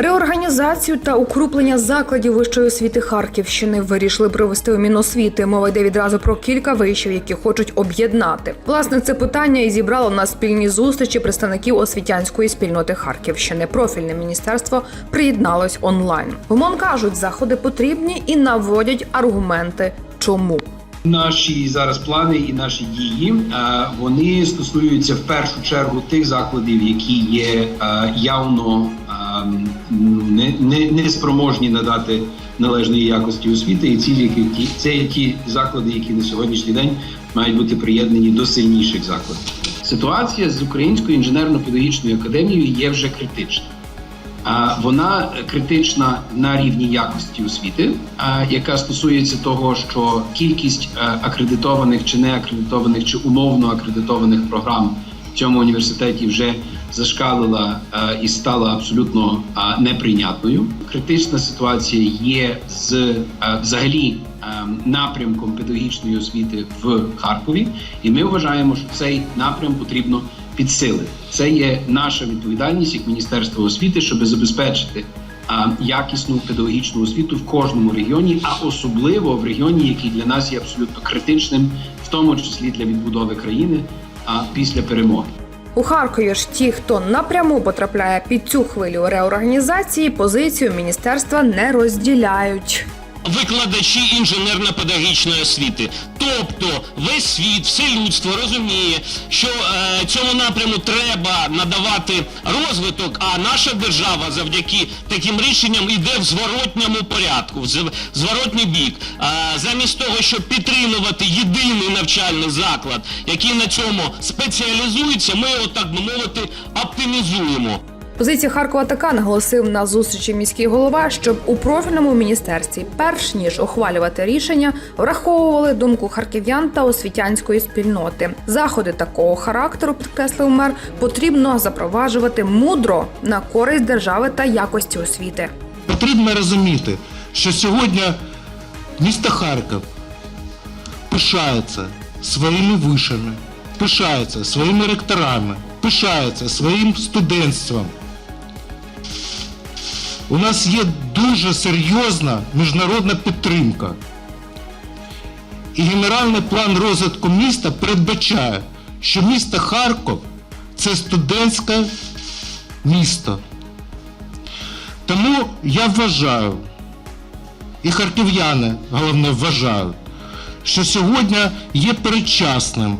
Реорганізацію та укруплення закладів вищої освіти Харківщини вирішили провести у Міносвіти. Мова йде відразу про кілька вишів, які хочуть об'єднати. Власне, це питання і зібрало на спільній зустрічі представників освітянської спільноти Харківщини. Профільне міністерство приєдналось онлайн. ГУМОН кажуть, заходи потрібні і наводять аргументи. Чому? Наші зараз плани і наші дії е, вони стосуються в першу чергу тих закладів, які є е, явно е, не, не, не спроможні надати належної якості освіти, і ці які це ті заклади, які на сьогоднішній день мають бути приєднані до сильніших закладів. Ситуація з Українською інженерно-педагогічною академією є вже критична. А Вона критична на рівні якості освіти, яка стосується того, що кількість е, акредитованих чи не акредитованих чи умовно акредитованих програм в цьому університеті вже зашкалила е, і стала абсолютно е, неприйнятною. Критична ситуація є з е, взагалі напрямком педагогічної освіти в Харкові, і ми вважаємо, що цей напрям потрібно підсилити. Це є наша відповідальність як Міністерства освіти, щоб забезпечити якісну педагогічну освіту в кожному регіоні, а особливо в регіоні, який для нас є абсолютно критичним, в тому числі для відбудови країни після перемоги. У Харкові ж ті, хто напряму потрапляє під цю хвилю реорганізації, позицію міністерства не розділяють. Викладачі інженерно-педагогічної освіти. Тобто весь світ, все людство розуміє, що е, цьому напряму треба надавати розвиток, а наша держава завдяки таким рішенням йде в зворотньому порядку, в зворотній бік. Е, замість того, щоб підтримувати єдиний навчальний заклад, який на цьому спеціалізується, ми його, так би мовити, оптимізуємо. Позиція Харкова така наголосив на зустрічі міський голова, щоб у профільному міністерстві, перш ніж ухвалювати рішення, враховували думку харків'ян та освітянської спільноти. Заходи такого характеру, підкреслив мер, потрібно запроваджувати мудро на користь держави та якості освіти. Потрібно розуміти, що сьогодні місто Харків пишається своїми вишами, пишається своїми ректорами, пишається своїм студентством. У нас є дуже серйозна міжнародна підтримка. І генеральний план розвитку міста передбачає, що місто Харків це студентське місто. Тому я вважаю, і харків'яни головне вважають, що сьогодні є передчасним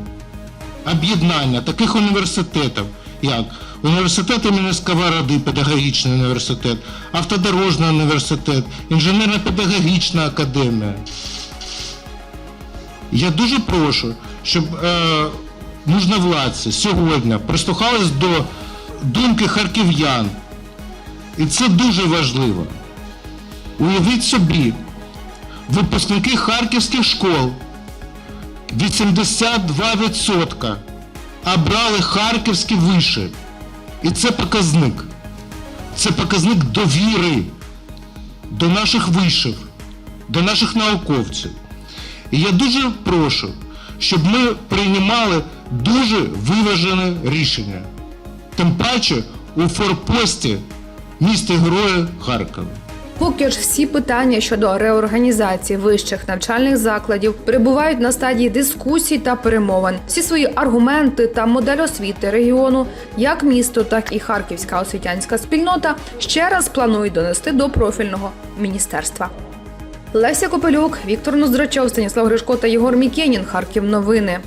об'єднання таких університетів, як університет імені Сковороди, педагогічний університет, автодорожний університет, інженерно-педагогічна академія. Я дуже прошу, щоб е, можновладці сьогодні прислухались до думки харків'ян. І це дуже важливо. Уявіть собі, випускники харківських школ 82% обрали харківські виші. І це показник. Це показник довіри до наших вишів, до наших науковців. І я дуже прошу, щоб ми приймали дуже виважене рішення. Тим паче у форпості міста Героя Харкова. Поки ж всі питання щодо реорганізації вищих навчальних закладів перебувають на стадії дискусій та перемовин. Всі свої аргументи та модель освіти регіону, як місто, так і харківська освітянська спільнота ще раз планують донести до профільного міністерства. Леся Копелюк, Віктор Ноздрачов, Станіслав Гришко та Єгор Мікенін. Харків. Новини.